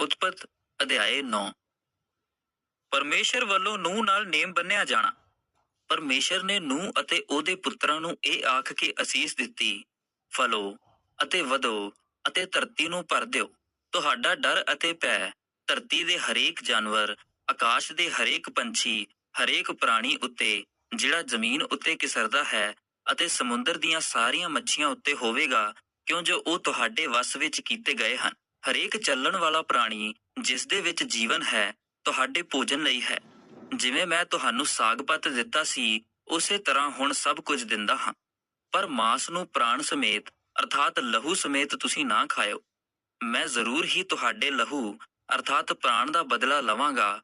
ਉਤਪਤ ਅਧਿਆਏ 9 ਪਰਮੇਸ਼ਰ ਵੱਲੋਂ ਨੂਹ ਨਾਲ ਨੇਮ ਬੰਨਿਆ ਜਾਣਾ। ਪਰਮੇਸ਼ਰ ਨੇ ਨੂਹ ਅਤੇ ਉਹਦੇ ਪੁੱਤਰਾਂ ਨੂੰ ਇਹ ਆਖ ਕੇ ਅਸੀਸ ਦਿੱਤੀ, ਫਲੋ ਅਤੇ ਵਧੋ ਅਤੇ ਧਰਤੀ ਨੂੰ ਭਰ ਦਿਓ। ਤੁਹਾਡਾ ਡਰ ਅਤੇ ਭੈ ਧਰਤੀ ਦੇ ਹਰੇਕ ਜਾਨਵਰ, ਆਕਾਸ਼ ਦੇ ਹਰੇਕ ਪੰਛੀ, ਹਰੇਕ ਪ੍ਰਾਣੀ ਉੱਤੇ, ਜਿਹੜਾ ਜ਼ਮੀਨ ਉੱਤੇ ਕਿਸਰਦਾ ਹੈ ਅਤੇ ਸਮੁੰਦਰ ਦੀਆਂ ਸਾਰੀਆਂ ਮੱਛੀਆਂ ਉੱਤੇ ਹੋਵੇਗਾ, ਕਿਉਂ ਜੋ ਉਹ ਤੁਹਾਡੇ ਵਸ ਵਿੱਚ ਕੀਤੇ ਗਏ ਹਨ? ਹਰੇਕ ਚੱਲਣ ਵਾਲਾ ਪ੍ਰਾਣੀ ਜਿਸ ਦੇ ਵਿੱਚ ਜੀਵਨ ਹੈ, ਤੁਹਾਡੇ ਭੋਜਨ ਲਈ ਹੈ। ਜਿਵੇਂ ਮੈਂ ਤੁਹਾਨੂੰ ਸਾਗ-ਪਤ ਦਿੱਤਾ ਸੀ, ਉਸੇ ਤਰ੍ਹਾਂ ਹੁਣ ਸਭ ਕੁਝ ਦਿੰਦਾ ਹਾਂ। ਪਰ ਮਾਸ ਨੂੰ ਪ੍ਰਾਣ ਸਮੇਤ, ਅਰਥਾਤ ਲਹੂ ਸਮੇਤ ਤੁਸੀਂ ਨਾ ਖਾਇਓ। ਮੈਂ ਜ਼ਰੂਰ ਹੀ ਤੁਹਾਡੇ ਲਹੂ, ਅਰਥਾਤ ਪ੍ਰਾਣ ਦਾ ਬਦਲਾ ਲਵਾਂਗਾ।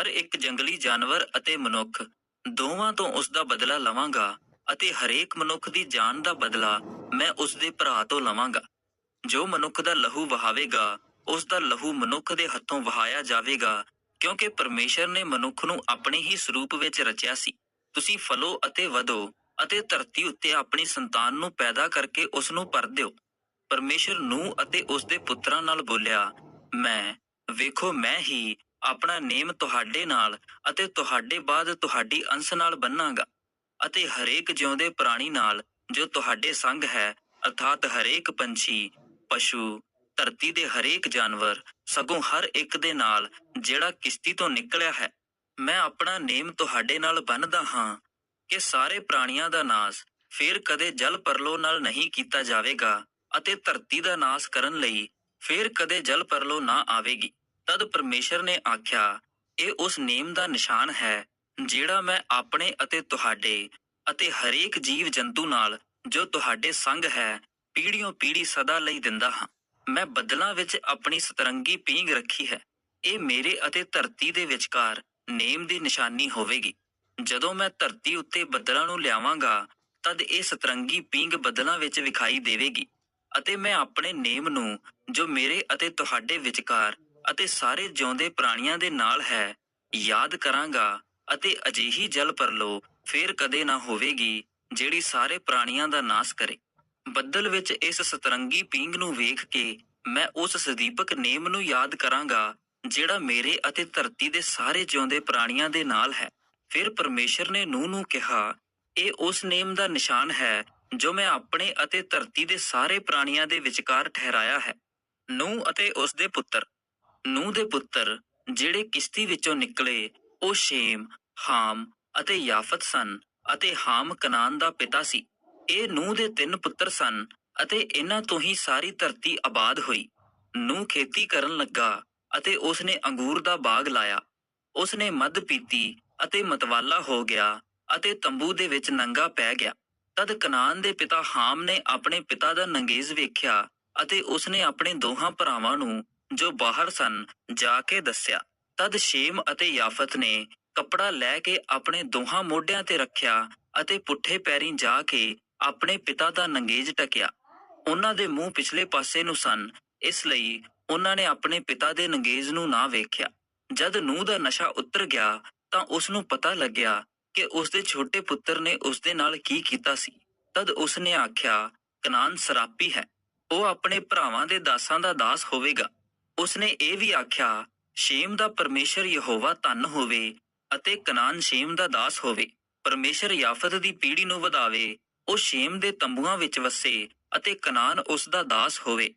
ਹਰ ਇੱਕ ਜੰਗਲੀ ਜਾਨਵਰ ਅਤੇ ਮਨੁੱਖ, ਦੋਵਾਂ ਤੋਂ ਉਸ ਦਾ ਬਦਲਾ ਲਵਾਂਗਾ ਅਤੇ ਹਰੇਕ ਮਨੁੱਖ ਦੀ ਜਾਨ ਦਾ ਬਦਲਾ ਮੈਂ ਉਸ ਦੇ ਭਰਾ ਤੋਂ ਲਵਾਂਗਾ। ਜੋ ਮਨੁੱਖ ਦਾ ਲਹੂ ਵਹਾਵੇਗਾ, ਉਸ ਦਾ ਲਹੂ ਮਨੁੱਖ ਦੇ ਹੱਥੋਂ ਵਹਾਇਆ ਜਾਵੇਗਾ, ਕਿਉਂਕਿ ਪਰਮੇਸ਼ਰ ਨੇ ਮਨੁੱਖ ਨੂੰ ਆਪਣੇ ਹੀ ਸਰੂਪ ਵਿੱਚ ਰਚਿਆ ਸੀ। ਤੁਸੀਂ ਫਲੋ ਅਤੇ ਵਧੋ ਅਤੇ ਧਰਤੀ ਉੱਤੇ ਆਪਣੀ ਸੰਤਾਨ ਨੂੰ ਪੈਦਾ ਕਰਕੇ ਉਸ ਨੂੰ ਭਰ ਦਿਓ। ਪਰਮੇਸ਼ਰ ਨੂੰ ਅਤੇ ਉਸ ਦੇ ਪੁੱਤਰਾਂ ਨਾਲ ਬੋਲਿਆ, ਮੈਂ, ਵੇਖੋ ਮੈਂ ਹੀ ਆਪਣਾ ਨੇਮ ਤੁਹਾਡੇ ਨਾਲ ਅਤੇ ਤੁਹਾਡੇ ਬਾਅਦ ਤੁਹਾਡੀ ਅੰਸ਼ ਨਾਲ ਬੰਨਾਂਗਾ। ਅਤੇ ਹਰੇਕ ਜਿਉਂਦੇ ਪ੍ਰਾਣੀ ਨਾਲ ਜੋ ਤੁਹਾਡੇ ਸੰਗ ਹੈ, ਅਰਥਾਤ ਹਰੇਕ ਪੰਛੀ ਪਸ਼ੂ, ਧਰਤੀ ਦੇ ਹਰੇਕ ਜਾਨਵਰ, ਸਗੋਂ ਹਰ ਇੱਕ ਦੇ ਨਾਲ ਜਿਹੜਾ ਕਿਸ਼ਤੀ ਤੋਂ ਨਿਕਲਿਆ ਹੈ। ਮੈਂ ਆਪਣਾ ਨੇਮ ਤੁਹਾਡੇ ਨਾਲ ਬੰਨਦਾ ਹਾਂ ਕਿ ਸਾਰੇ ਪ੍ਰਾਣੀਆਂ ਦਾ ਨਾਸ ਫੇਰ ਕਦੇ ਜਲ ਪਰਲੋ ਨਾਲ ਨਹੀਂ ਕੀਤਾ ਜਾਵੇਗਾ ਅਤੇ ਧਰਤੀ ਦਾ ਨਾਸ ਕਰਨ ਲਈ ਫੇਰ ਕਦੇ ਜਲ ਪਰਲੋ ਨਾ ਆਵੇਗੀ। ਤਦ ਪਰਮੇਸ਼ਰ ਨੇ ਆਖਿਆ, ਇਹ ਉਸ ਨੇਮ ਦਾ ਨਿਸ਼ਾਨ ਹੈ, ਜਿਹੜਾ ਮੈਂ ਆਪਣੇ ਅਤੇ ਤੁਹਾਡੇ ਅਤੇ ਹਰੇਕ ਜੀਵ ਜੰਤੂ ਨਾਲ ਜੋ ਤੁਹਾਡੇ ਸੰਗ ਹੈ ਪੀੜ੍ਹੀਓਂ ਪੀੜ੍ਹੀ ਸਦਾ ਲਈ ਦਿੰਦਾ ਹਾਂ। ਮੈਂ ਬੱਦਲਾਂ ਵਿੱਚ ਆਪਣੀ ਸਤਰੰਗੀ ਪੀਂਘ ਰੱਖੀ ਹੈ। ਇਹ ਮੇਰੇ ਅਤੇ ਧਰਤੀ ਦੇ ਵਿਚਕਾਰ ਨੇਮ ਦੀ ਨਿਸ਼ਾਨੀ ਹੋਵੇਗੀ। ਜਦੋਂ ਮੈਂ ਧਰਤੀ ਉੱਤੇ ਬੱਦਲਾਂ ਨੂੰ ਲਿਆਵਾਂਗਾ, ਤਦ ਇਹ ਸਤਰੰਗੀ ਪੀਂਘ ਬੱਦਲਾਂ ਵਿੱਚ ਵਿਖਾਈ ਦੇਵੇਗੀ ਅਤੇ ਮੈਂ ਆਪਣੇ ਨੇਮ ਨੂੰ, ਜੋ ਮੇਰੇ ਅਤੇ ਤੁਹਾਡੇ ਵਿਚਕਾਰ ਅਤੇ ਸਾਰੇ ਜਿਉਂਦੇ ਪ੍ਰਾਣੀਆਂ ਦੇ ਨਾਲ ਹੈ, ਯਾਦ ਕਰਾਂਗਾ ਅਤੇ ਅਜਿਹੀ ਜਲ ਪਰਲੋ ਫੇਰ ਕਦੇ ਨਾ ਹੋਵੇਗੀ, ਜਿਹੜੀ ਸਾਰੇ ਪ੍ਰਾਣੀਆਂ ਦਾ ਨਾਸ ਕਰੇ। ਬੱਦਲ ਵਿੱਚ ਇਸ ਸਤਰੰਗੀ ਪੀਂਘ ਨੂੰ ਵੇਖ ਕੇ ਮੈਂ ਉਸ ਸਦੀਪਕ ਨੇਮ ਨੂੰ ਯਾਦ ਕਰਾਂਗਾ, ਜਿਹੜਾ ਮੇਰੇ ਅਤੇ ਧਰਤੀ ਦੇ ਸਾਰੇ ਜਿਉਂਦੇ ਪ੍ਰਾਣੀਆਂ ਦੇ ਨਾਲ ਹੈ। ਫਿਰ ਪਰਮੇਸ਼ਰ ਨੇ ਨੂਹ ਨੂੰ ਕਿਹਾ, ਇਹ ਉਸ ਨੇਮ ਦਾ ਨਿਸ਼ਾਨ ਹੈ, ਜੋ ਮੈਂ ਆਪਣੇ ਅਤੇ ਧਰਤੀ ਦੇ ਸਾਰੇ ਪ੍ਰਾਣੀਆਂ ਦੇ ਵਿਚਕਾਰ ਠਹਿਰਾਇਆ ਹੈ। ਨੂਹ ਅਤੇ ਉਸ ਦੇ ਪੁੱਤਰ। ਨੂਹ ਦੇ ਪੁੱਤਰ, ਜਿਹੜੇ ਕਿਸ਼ਤੀ ਵਿੱਚੋਂ ਨਿਕਲੇ, ਉਹ ਸ਼ੇਮ, ਹਾਮ ਅਤੇ ਯਾਫਤ ਸਨ ਅਤੇ ਹਾਮ ਕਨਾਨ ਦਾ ਪਿਤਾ ਸੀ। ਇਹ ਨੂਹ ਦੇ ਤਿੰਨ ਪੁੱਤਰ ਸਨ ਅਤੇ ਇਹਨਾਂ ਤੋਂ ਹੀ ਸਾਰੀ ਧਰਤੀ ਆਬਾਦ ਹੋਈ। ਨੂਹ ਖੇਤੀ ਕਰਨ ਲੱਗਾ ਅਤੇ ਉਸ ਨੇ ਅੰਗੂਰ ਦਾ ਬਾਗ ਲਾਇਆ। ਉਸ ਨੇ ਮਦ ਪੀਤੀ ਅਤੇ ਮਤਵਾਲਾ ਹੋ ਗਿਆ ਅਤੇ ਤੰਬੂ ਦੇ ਵਿੱਚ ਨੰਗਾ ਪੈ ਗਿਆ। ਤਦ ਕਨਾਨ ਦੇ ਪਿਤਾ ਹਾਮ ਨੇ ਆਪਣੇ ਪਿਤਾ ਦਾ ਨੰਗੇਜ਼ ਵੇਖਿਆ ਅਤੇ ਉਸ ਨੇ ਆਪਣੇ ਦੋਹਾਂ ਭਰਾਵਾਂ ਨੂੰ ਜੋ ਬਾਹਰ ਸਨ ਜਾ ਕੇ ਦੱਸਿਆ। ਤਦ ਸ਼ੇਮ ਅਤੇ ਯਾਫਤ ਨੇ ਕੱਪੜਾ ਲੈ ਕੇ ਆਪਣੇ ਦੋਹਾਂ ਮੋਢਿਆਂ ਤੇ ਰੱਖਿਆ ਅਤੇ ਪੁੱਠੇ ਪੈਰੀਂ ਜਾ ਕੇ ਆਪਣੇ ਪਿਤਾ ਦਾ ਨੰਗੇਜ ਟਕਿਆ। ਉਹਨਾਂ ਦੇ ਮੂੰਹ ਪਿਛਲੇ ਪਾਸੇ ਨੂੰ ਸਨ, ਇਸ ਲਈ ਉਹਨਾਂ ਨੇ ਆਪਣੇ ਪਿਤਾ ਦੇ ਨੰਗੇਜ ਨੂੰ ਨਾ ਵੇਖਿਆ। ਜਦ ਨੂਹ ਦਾ ਨਸ਼ਾ ਉਤਰ ਗਿਆ, ਤਾਂ ਉਸ ਨੂੰ ਪਤਾ ਲੱਗਿਆ ਕਿ ਉਸ ਦੇ ਛੋਟੇ ਪੁੱਤਰ ਨੇ ਉਸ ਦੇ ਨਾਲ ਕੀ ਕੀਤਾ ਸੀ। ਤਦ ਉਸ ਨੇ ਆਖਿਆ, ਕਨਾਨ ਸਰਾਪੀ ਹੈ। ਉਹ ਆਪਣੇ ਭਰਾਵਾਂ ਦੇ ਦਾਸਾਂ ਦਾ ਦਾਸ ਹੋਵੇਗਾ। ਉਸ ਨੇ ਇਹ ਵੀ ਆਖਿਆ, ਸ਼ੇਮ ਦਾ ਪਰਮੇਸ਼ਰ ਯਹੋਵਾ ਧੰਨ ਹੋਵੇ ਅਤੇ ਕਨਾਨ ਸ਼ੇਮ ਦਾ ਦਾਸ ਹੋਵੇ। ਪਰਮੇਸ਼ਰ ਯਾਫਤ ਦੀ ਪੀੜ੍ਹੀ ਨੂੰ ਵਧਾਵੇ ਉਹ ਸ਼ੇਮ ਦੇ ਤੰਬੂਆਂ ਵਿੱਚ ਵਸੇ ਅਤੇ ਕਨਾਨ ਉਸ ਦਾ ਦਾਸ ਹੋਵੇ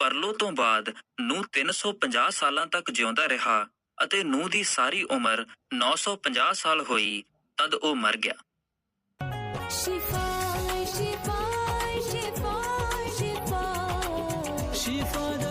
ਪਰਲੋ ਤੋਂ ਬਾਅਦ ਨੂੰ 350 ਸਾਲਾਂ ਤੱਕ ਜਿਉਂਦਾ ਰਿਹਾ ਅਤੇ ਨੂੰ ਦੀ ਸਾਰੀ ਉਮਰ 950 ਸਾਲ ਹੋਈ ਤਦ ਉਹ ਮਰ ਗਿਆ Shifai, Shifai. ਸ਼ਿਫਾ ਦਾ